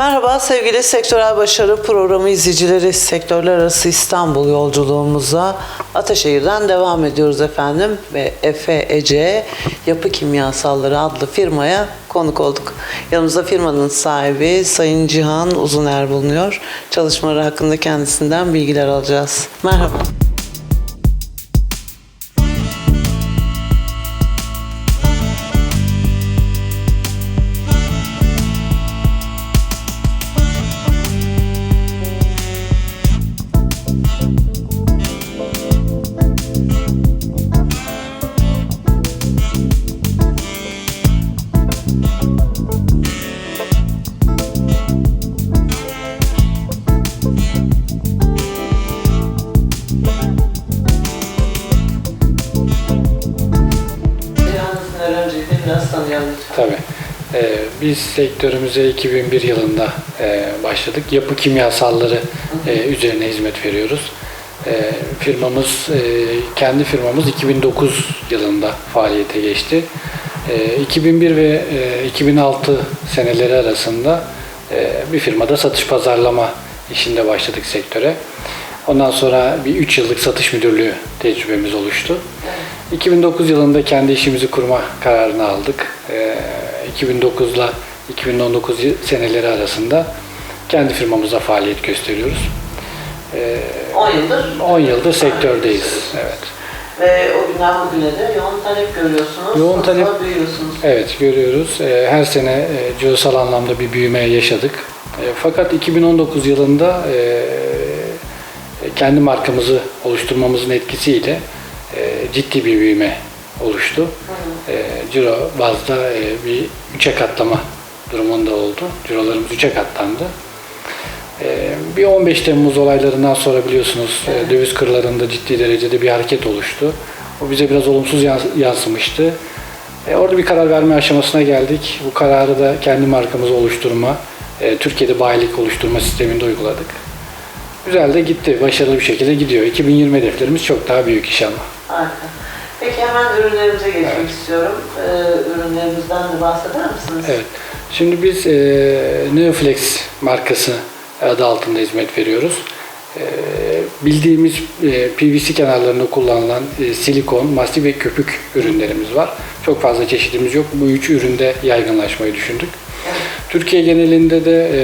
Merhaba sevgili Sektörel Başarı Programı izleyicileri. Sektörler arası İstanbul yolculuğumuza Ataşehir'den devam ediyoruz efendim. Ve Efe Ece Yapı Kimyasalları adlı firmaya konuk olduk. Yanımızda firmanın sahibi Sayın Cihan Uzuner bulunuyor. Çalışmaları hakkında kendisinden bilgiler alacağız. Merhaba. Ee, biz sektörümüze 2001 yılında e, başladık. Yapı kimyasalları e, üzerine hizmet veriyoruz. E, firmamız, e, kendi firmamız 2009 yılında faaliyete geçti. E, 2001 ve e, 2006 seneleri arasında e, bir firmada satış pazarlama işinde başladık sektöre. Ondan sonra bir 3 yıllık satış müdürlüğü tecrübemiz oluştu. 2009 yılında kendi işimizi kurma kararını aldık. Ee, 2009 ile 2019 y- seneleri arasında kendi firmamızda faaliyet gösteriyoruz. Ee, 10 yıldır 10 yıldır sektördeyiz. Evet. Ve o günden bugüne de yoğun talep görüyorsunuz. Yoğun talep- büyüyorsunuz. Evet görüyoruz. Ee, Her sene e, cihazsal anlamda bir büyüme yaşadık. E, Fakat 2019 yılında e, kendi markamızı oluşturmamızın etkisiyle ciddi bir büyüme oluştu. Ciro bazda e, bir üçe katlama durumunda oldu. Cirolarımız üçe katlandı. E, Bir 15 Temmuz olaylarından sonra biliyorsunuz e, döviz kurlarında ciddi derecede bir hareket oluştu. O bize biraz olumsuz yans- yansımıştı. E, orada bir karar verme aşamasına geldik. Bu kararı da kendi markamızı oluşturma, e, Türkiye'de bayilik oluşturma sisteminde uyguladık. Güzel de gitti, başarılı bir şekilde gidiyor. 2020 hedeflerimiz çok daha büyük inşallah. Harika. Peki hemen ürünlerimize geçmek istiyorum. Ee, ürünlerimizden de bahseder misiniz? Evet. Şimdi biz e, Neoflex markası adı altında hizmet veriyoruz. E, bildiğimiz e, PVC kenarlarında kullanılan e, silikon, mastif ve köpük ürünlerimiz var. Çok fazla çeşidimiz yok. Bu üç üründe yaygınlaşmayı düşündük. Türkiye genelinde de e,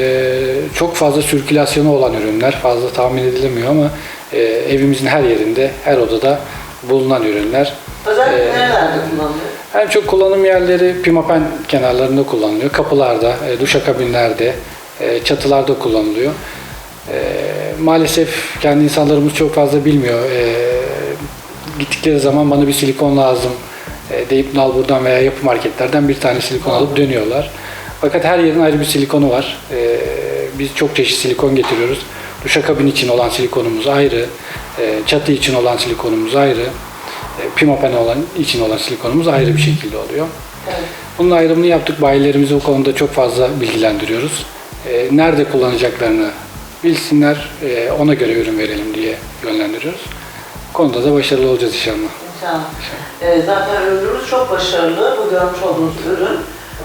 çok fazla sirkülasyonu olan ürünler, fazla tahmin edilemiyor ama e, evimizin her yerinde, her odada bulunan ürünler. Özellikle Ee, nerelerde kullanılıyor? En çok kullanım yerleri pimapen kenarlarında kullanılıyor. Kapılarda, e, duşakabinlerde, e, çatılarda kullanılıyor. E, Maalesef kendi insanlarımız çok fazla bilmiyor. E, Gittikleri zaman bana bir silikon lazım e, deyip nal buradan veya yapı marketlerden bir tane silikon alıp dönüyorlar. Fakat her yerin ayrı bir silikonu var. E, Biz çok çeşit silikon getiriyoruz. Duşakabin için olan silikonumuz ayrı, e, çatı için olan silikonumuz ayrı. E, Pimapen olan için olan silikonumuz ayrı bir şekilde oluyor. Evet. Bunun ayrımını yaptık. Bayilerimizi o konuda çok fazla bilgilendiriyoruz. E, nerede kullanacaklarını bilsinler, e, ona göre ürün verelim diye yönlendiriyoruz. Bu konuda da başarılı olacağız inşallah. İnşallah. Ee, zaten ürünümüz çok başarılı. Bu görmüş olduğunuz ürün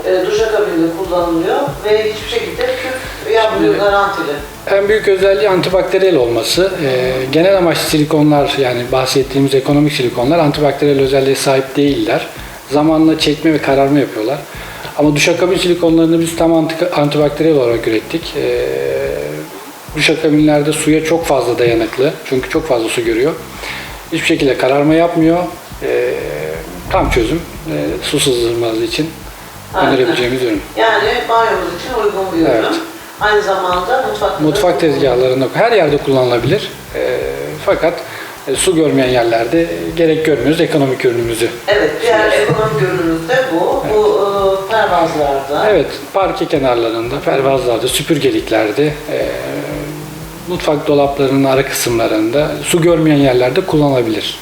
e, duşakabinde kullanılıyor ve hiçbir şekilde küf yapmıyor garantili. En büyük özelliği antibakteriyel olması. E, genel amaçlı silikonlar yani bahsettiğimiz ekonomik silikonlar antibakteriyel özelliğe sahip değiller. Zamanla çekme ve kararma yapıyorlar. Ama duşakabin silikonlarını biz tam anti- antibakteriyel olarak ürettik. E, duşakabinlerde suya çok fazla dayanıklı. Çünkü çok fazla su görüyor. Hiçbir şekilde kararma yapmıyor. E, tam çözüm. E, su sızdırmazlığı için. Önerebileceğimiz ürün. Yani banyomuz için uygun bir ürün. Evet. Aynı zamanda Mutfak da tezgahlarında her yerde kullanılabilir. E, fakat e, su görmeyen yerlerde gerek görmüyoruz ekonomik ürünümüzü. Evet, diğer ekonomik ürünümüz de bu. Bu e, pervazlarda. Evet, parke kenarlarında, pervazlarda, süpürgeliklerde, e, mutfak dolaplarının ara kısımlarında, su görmeyen yerlerde kullanılabilir.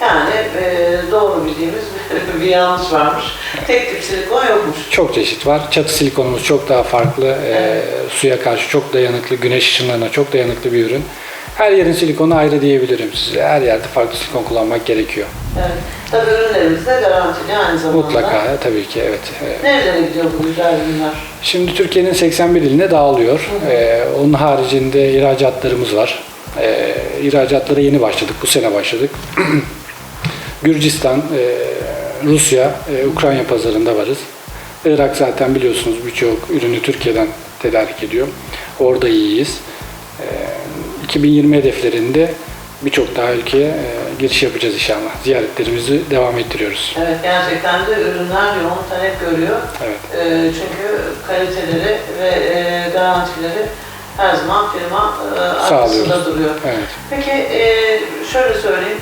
Yani e, doğru bildiğimiz bir yanlış varmış. Tek tip silikon yokmuş. Çok çeşit var. Çatı silikonumuz çok daha farklı. E, suya karşı çok dayanıklı, güneş ışınlarına çok dayanıklı bir ürün. Her yerin silikonu ayrı diyebilirim size. Her yerde farklı silikon kullanmak gerekiyor. Evet. Tabii ürünlerimiz de garantili aynı zamanda. Mutlaka tabii ki evet. evet. Nerelere gidiyor bu güzel ürünler? Şimdi Türkiye'nin 81 iline dağılıyor. Ee, onun haricinde ihracatlarımız var. Ee, ihracatlara yeni başladık. Bu sene başladık. Gürcistan, e, Rusya, e, Ukrayna pazarında varız. Irak zaten biliyorsunuz birçok ürünü Türkiye'den tedarik ediyor. Orada iyiyiz. Ee, 2020 hedeflerinde birçok daha ülkeye e, giriş yapacağız inşallah. Ziyaretlerimizi devam ettiriyoruz. Evet gerçekten de ürünler yoğun talep görüyor. Evet. Ee, çünkü kaliteleri ve e, garantileri her zaman firma e, arkasında duruyor. Evet. Peki e, şöyle söyleyeyim.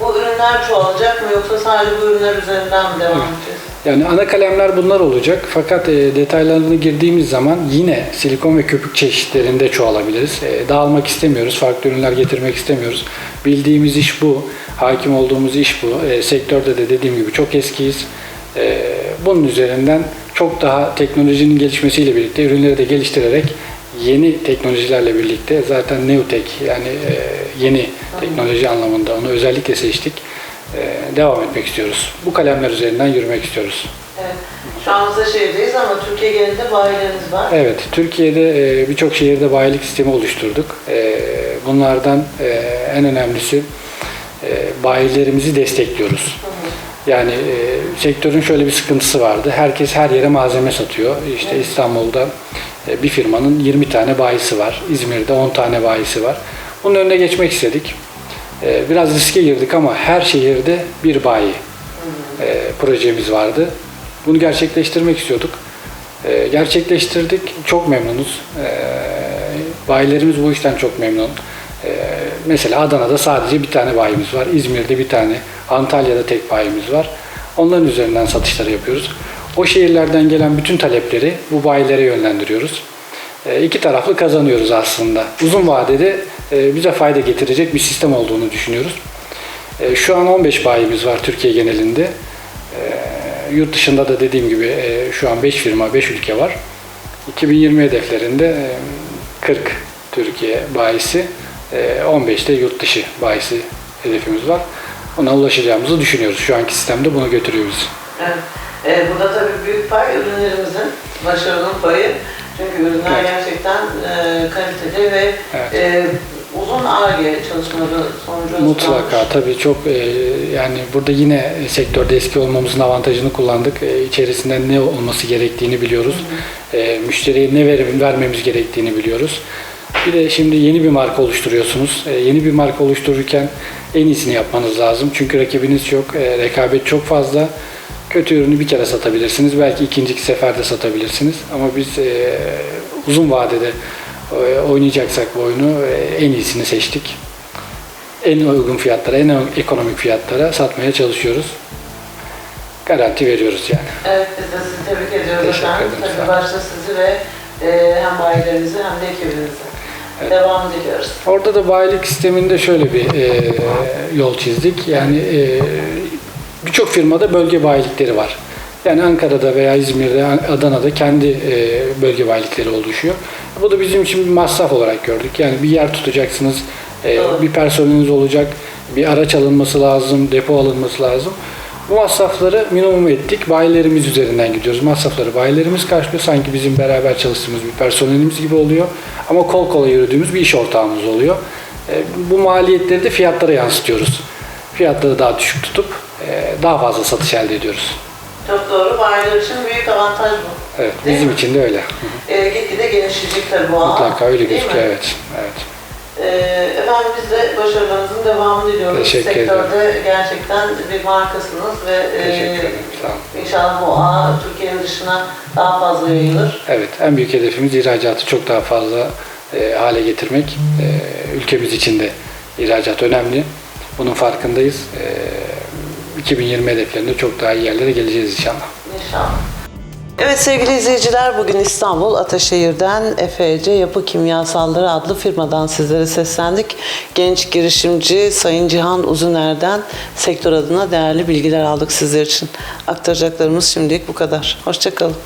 Bu ürünler çoğalacak mı yoksa sadece bu ürünler üzerinden mi devam edeceğiz? Yani ana kalemler bunlar olacak fakat e, detaylarına girdiğimiz zaman yine silikon ve köpük çeşitlerinde çoğalabiliriz. E, dağılmak istemiyoruz, farklı ürünler getirmek istemiyoruz. Bildiğimiz iş bu, hakim olduğumuz iş bu. E, sektörde de dediğim gibi çok eskiyiz. E, bunun üzerinden çok daha teknolojinin gelişmesiyle birlikte ürünleri de geliştirerek yeni teknolojilerle birlikte zaten Neotek yani e, yeni teknoloji anlamında onu özellikle seçtik. E, devam etmek istiyoruz. Bu kalemler üzerinden yürümek istiyoruz. Evet. Şu an şehirdeyiz ama Türkiye genelinde bayileriniz var. Evet, Türkiye'de e, birçok şehirde bayilik sistemi oluşturduk. E, Bunlardan e, en önemlisi e, bayilerimizi destekliyoruz. Yani e, sektörün şöyle bir sıkıntısı vardı. Herkes her yere malzeme satıyor. İşte İstanbul'da e, bir firmanın 20 tane bayisi var. İzmir'de 10 tane bayisi var. Bunun önüne geçmek istedik. E, Biraz riske girdik ama her şehirde bir bayi e, projemiz vardı. Bunu gerçekleştirmek istiyorduk. E, gerçekleştirdik. Çok memnunuz. E, bayilerimiz bu işten çok memnun. E, mesela Adana'da sadece bir tane bayimiz var. İzmir'de bir tane. Antalya'da tek bayimiz var. Onların üzerinden satışları yapıyoruz. O şehirlerden gelen bütün talepleri bu bayilere yönlendiriyoruz. E, iki taraflı kazanıyoruz aslında. Uzun vadede e, bize fayda getirecek bir sistem olduğunu düşünüyoruz. E, Şu an 15 bayimiz var Türkiye genelinde. E, Yurt dışında da dediğim gibi e, şu an 5 firma, 5 ülke var. 2020 hedeflerinde e, 40 Türkiye bayisi, e, 15 de yurt dışı bayisi hedefimiz var. Ona ulaşacağımızı düşünüyoruz. Şu anki sistemde bunu götürüyor bizi. Evet. Ee, burada tabii büyük pay ürünlerimizin başarının payı. Çünkü ürünler Evet. gerçekten e, kaliteli ve Evet. e, uzun ARGE çalışmaları sonucu Mutlaka tabii çok e, yani burada yine sektörde eski olmamızın avantajını kullandık. E, içerisinde ne olması gerektiğini biliyoruz. E, müşteriye ne verim, vermemiz gerektiğini biliyoruz. Bir de şimdi yeni bir marka oluşturuyorsunuz. E, yeni bir marka oluştururken en iyisini yapmanız lazım. Çünkü rakibiniz çok, e, rekabet çok fazla. Kötü ürünü bir kere satabilirsiniz. Belki ikinci seferde satabilirsiniz. Ama biz e, uzun vadede e, oynayacaksak bu oyunu e, en iyisini seçtik en uygun fiyatlara, en ekonomik fiyatlara satmaya çalışıyoruz. Garanti veriyoruz yani. Evet biz de sizi tebrik ediyoruz Teşekkür efendim. ederim, Tabii olun. başta sizi ve e, hem bayilerinizi hem de ekibinizi. Devam diliyoruz. Orada da bayilik sisteminde şöyle bir e, yol çizdik. Yani e, birçok firmada bölge bayilikleri var. Yani Ankara'da veya İzmir'de, Adana'da kendi e, bölge bayilikleri oluşuyor. Bu da bizim için bir masraf olarak gördük. Yani bir yer tutacaksınız, e, bir personeliniz olacak, bir araç alınması lazım, depo alınması lazım. Bu masrafları minimum ettik. Bayilerimiz üzerinden gidiyoruz. Masrafları bayilerimiz karşılıyor. Sanki bizim beraber çalıştığımız bir personelimiz gibi oluyor. Ama kol kola yürüdüğümüz bir iş ortağımız oluyor. E, bu maliyetleri de fiyatlara yansıtıyoruz. Fiyatları daha düşük tutup daha fazla satış elde ediyoruz. Çok doğru. Bayiler için büyük avantaj bu. Evet, Değil bizim mi? için de öyle. E, gitgide genişleyecek tabii bu ağ. Mutlaka öyle Değil gözüküyor. mi? Evet. Evet. E, efendim biz de başarılarınızın devamını diliyoruz. Teşekkür Sektörde gerçekten bir markasınız ve e, Teşekkür ederim. Sağ olun. inşallah bu ağ Türkiye'nin dışına daha fazla yayılır. Evet, en büyük hedefimiz ihracatı çok daha fazla e, hale getirmek. E, ülkemiz için de ihracat önemli. Bunun farkındayız. E, 2020 hedeflerinde çok daha iyi yerlere geleceğiz inşallah. İnşallah. Evet sevgili izleyiciler bugün İstanbul Ataşehir'den EFC Yapı Kimyasalları adlı firmadan sizlere seslendik. Genç girişimci Sayın Cihan Uzuner'den sektör adına değerli bilgiler aldık sizler için. Aktaracaklarımız şimdilik bu kadar. Hoşçakalın.